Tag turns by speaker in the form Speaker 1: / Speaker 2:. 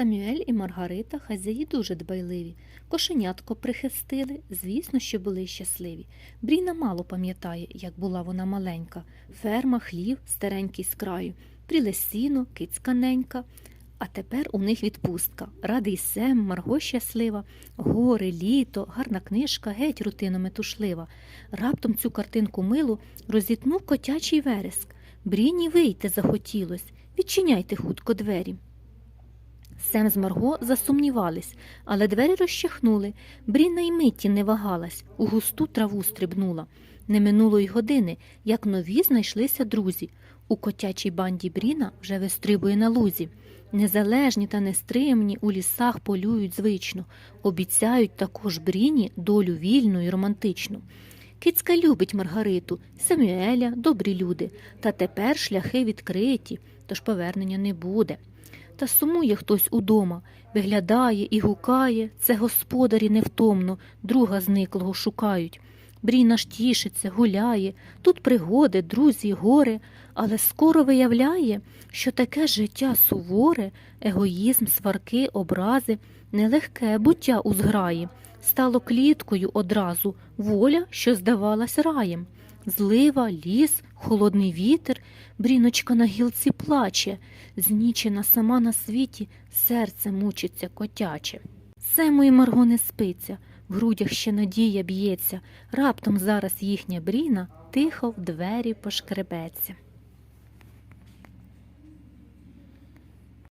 Speaker 1: Самюель і Маргарита хазяї дуже дбайливі. Кошенятко прихистили, звісно, що були щасливі. Бріна мало пам'ятає, як була вона маленька. Ферма, хлів, старенький з краю, пріле сіно, кицька ненька. А тепер у них відпустка. Радий Сем, Марго щаслива, гори, літо, гарна книжка, геть рутино метушлива. Раптом цю картинку милу розітнув котячий вереск. Бріні вийти захотілось. Відчиняйте хутко двері. Сем з Марго засумнівались, але двері розчахнули. Бріна й миті не вагалась, у густу траву стрибнула. Не минуло й години, як нові знайшлися друзі. У котячій банді Бріна вже вистрибує на лузі. Незалежні та нестримні у лісах полюють звично, обіцяють також Бріні долю вільну і романтичну. Кицька любить Маргариту, Самюеля, добрі люди, та тепер шляхи відкриті, тож повернення не буде. Та сумує хтось удома, виглядає і гукає, це господарі невтомно, друга зниклого шукають. Бріна ж тішиться, гуляє, тут пригоди, друзі, горе, але скоро виявляє, що таке життя суворе, егоїзм, сварки, образи, нелегке буття у стало кліткою одразу, воля, що здавалась раєм. Злива, ліс, холодний вітер, бріночка на гілці плаче, знічена сама на світі, серце мучиться котяче. Сему і Марго не спиться, в грудях ще надія б'ється, раптом зараз їхня бріна тихо в двері пошкребеться.